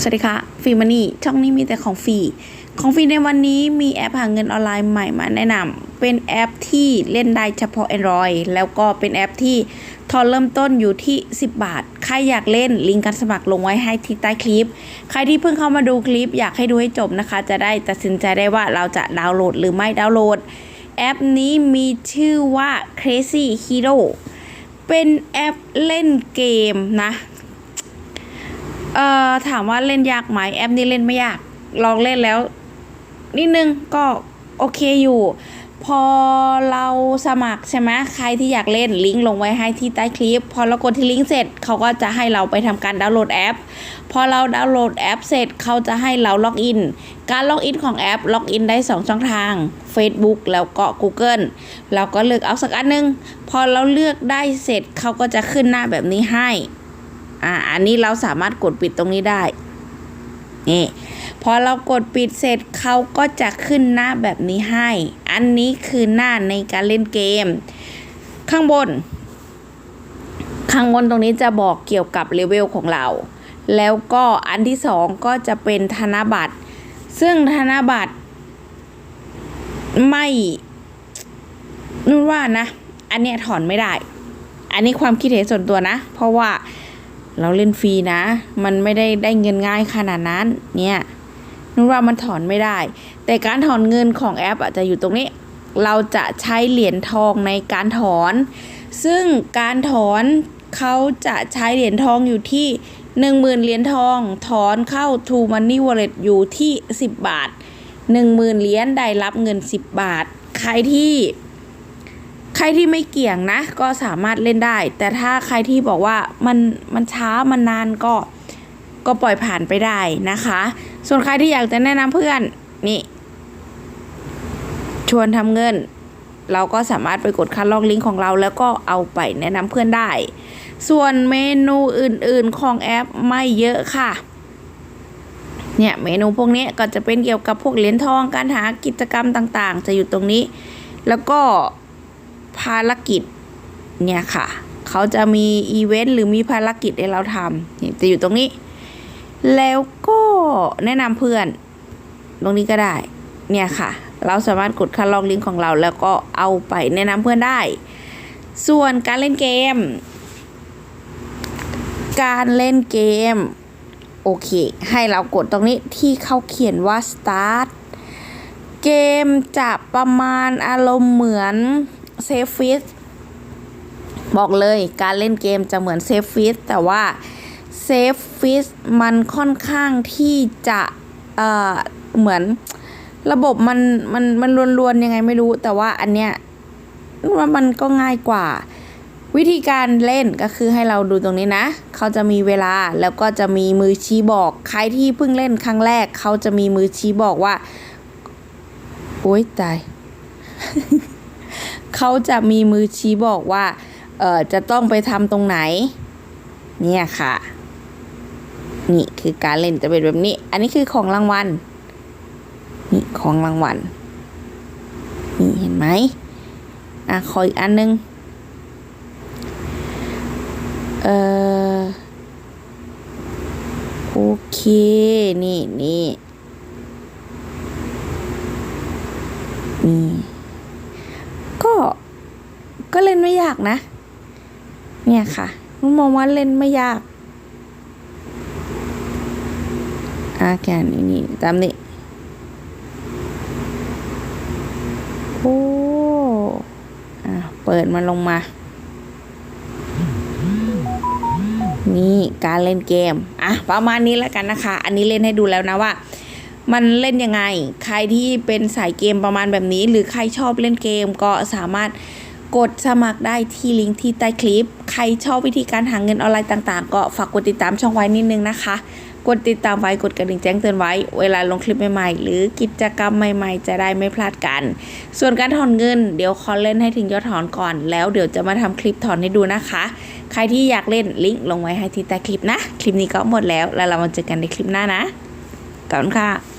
สวัสดีค่ะฟรีมันนี่ช่องนี้มีแต่ของฟรีของฟรีในวันนี้มีแอปหาเงินออนไลน์ใหม่มาแนะนำเป็นแอปที่เล่นได้เฉพาะ Android แล้วก็เป็นแอปที่ทอนเริ่มต้นอยู่ที่ 10 บาท ใครอยากเล่นลิงก์การสมัครลงไว้ให้ที่ใต้คลิป ใครที่เพิ่งเข้ามาดูคลิปอยากให้ดูให้จบนะคะ จะได้ตัดสินใจได้ว่าเราจะดาวน์โหลดหรือไม่ดาวน์โหลด แอปนี้มีชื่อว่า Crazy Hero เป็นแอปเล่นเกมนะ เอ่อถามว่าเล่นยากไหมแอปนี้เล่นไม่ยาก ลองเล่นแล้วนิดนึงก็โอเคอยู่ พอเราสมัครใช่ไหมใครที่อยากเล่นลิงก์ลงไว้ให้ที่ใต้คลิป พอเรากดที่ลิงก์เสร็จเขาก็จะให้เราไปทำการดาวน์โหลดแอป พอเราดาวน์โหลดแอปเสร็จเขาจะให้เราล็อกอิน การล็อกอินของแอปล็อกอินได้ 2 ช่องทาง Facebook แล้วก็ Google เราก็เลือกเอาสักอันนึง พอเราเลือกได้เสร็จเขาก็จะขึ้นหน้าแบบนี้ให้ อ่าอันนี้เราสามารถกดปิดตรงนี้ได้นี่พอเรากดปิดเสร็จเขาก็จะขึ้นหน้าแบบนี้ให้ อันนี้คือหน้าในการเล่นเกม ข้างบน ข้างบนตรงนี้จะบอกเกี่ยวกับเลเวลของเรา แล้วก็อันที่สองก็จะเป็นธนบัตร ซึ่งธนบัตร ไม่นุ่นว่านะ อันเนี้ยถอนไม่ได้ อันนี้ความคิดเห็นส่วนตัวนะ เพราะว่า เราเล่นฟรีนะ มันไม่ได้ได้เงินง่ายขนาดนั้นเนี่ยนุ่นว่ามันถอนไม่ได้ แต่การถอนเงินของแอปอาจจะอยู่ตรงนี้ เราจะใช้เหรียญทองในการถอน ซึ่งการถอนเขาจะใช้เหรียญทองอยู่ที่ 10,000เหรียญทอง ถอนเข้า True Money Wallet อยู่ที่ 10 บาท 10,000เหรียญได้รับเงิน 10 บาท ใครที่ ใครที่ไม่เกี่ยงนะ ก็สามารถเล่นได้ แต่ถ้าใครที่บอกว่ามันมันช้ามันนานก็ก็ปล่อยผ่านไปได้นะคะ ส่วนใครที่อยากจะแนะนำเพื่อนนี่ ชวนทำเงิน เราก็สามารถไปกดคัดลอกลิงก์ของเรา แล้วก็เอาไปแนะนำเพื่อนได้ ส่วนเมนูอื่นๆของแอปไม่เยอะค่ะเนี่ยเมนูพวกนี้ก็จะเป็นเกี่ยวกับพวกเหรียญทองการหากิจกรรมต่างๆ จะอยู่ตรงนี้ แล้วก็ ภารกิจเนี่ยค่ะ เขาจะมีอีเวนต์หรือมีภารกิจให้เราทำนี่จะอยู่ตรงนี้ แล้วก็แนะนำเพื่อน ตรงนี้ก็ได้ เนี่ยค่ะ เราสามารถกดคัดลอกลิงก์ของเรา แล้วก็เอาไปแนะนำเพื่อนได้ ส่วนการเล่นเกม การเล่นเกม โอเค ให้เรากดตรงนี้ที่เขาเขียนว่า start เกมจะประมาณอารมณ์เหมือน เซฟฟิสบอกเลยการเล่นเกมจะเหมือนเซฟฟิสแต่ว่าเซฟฟิสมันค่อนข้างที่จะเอ่อเหมือนระบบมันมันมันลวนๆยังไงไม่รู้ แต่ว่าอันเนี้ยว่ามันก็ง่ายกว่า วิธีการเล่นก็คือให้เราดูตรงนี้นะ เขาจะมีเวลาแล้วก็จะมีมือชี้บอก ใครที่เพิ่งเล่นครั้งแรก เขาจะมีมือชี้บอกว่า โอ๊ยตาย เขาจะมีมือชี้บอกว่าเออจะต้องไปทำตรงไหน เนี่ยค่ะ นี่คือการเล่นจะเป็นแบบนี้ อันนี้คือของรางวัลนี่ของรางวัลนี่เห็นไหมอะขออีกอันนึงเออโอเค นี่นี่นี่ ก็เล่นไม่ยากนะ เนี่ยค่ะนุ้มองว่าเล่นไม่ยากอาแกนนี่นี่ตามนี้โอ้อะเปิดมันลงมา นี่การเล่นเกม อะ ประมาณนี้แล้วกันนะคะ อันนี้เล่นให้ดูแล้วนะว่ามันเล่นยังไง ใครที่เป็นสายเกมประมาณแบบนี้ หรือใครชอบเล่นเกมก็สามารถ กดสมัครได้ที่ลิงก์ที่ใต้คลิป ใครชอบวิธีการหาเงินออนไลน์ต่างๆ ก็ฝากกดติดตามช่องไว้นิดนึงนะคะ กดติดตามไว้กดกระดิ่งแจ้งเตือนไว้ เวลาลงคลิปใหม่ๆ หรือกิจกรรมใหม่ๆ จะได้ไม่พลาดกัน ส่วนการถอนเงิน เดี๋ยวขอเล่นให้ถึงยอดถอนก่อน แล้วเดี๋ยวจะมาทำคลิปถอนให้ดูนะคะ ใครที่อยากเล่นลิงก์ลงไว้ให้ที่ใต้คลิปนะ คลิปนี้ก็หมดแล้ว แล้วเรามาเจอกันในคลิปหน้านะขอบคุณค่ะ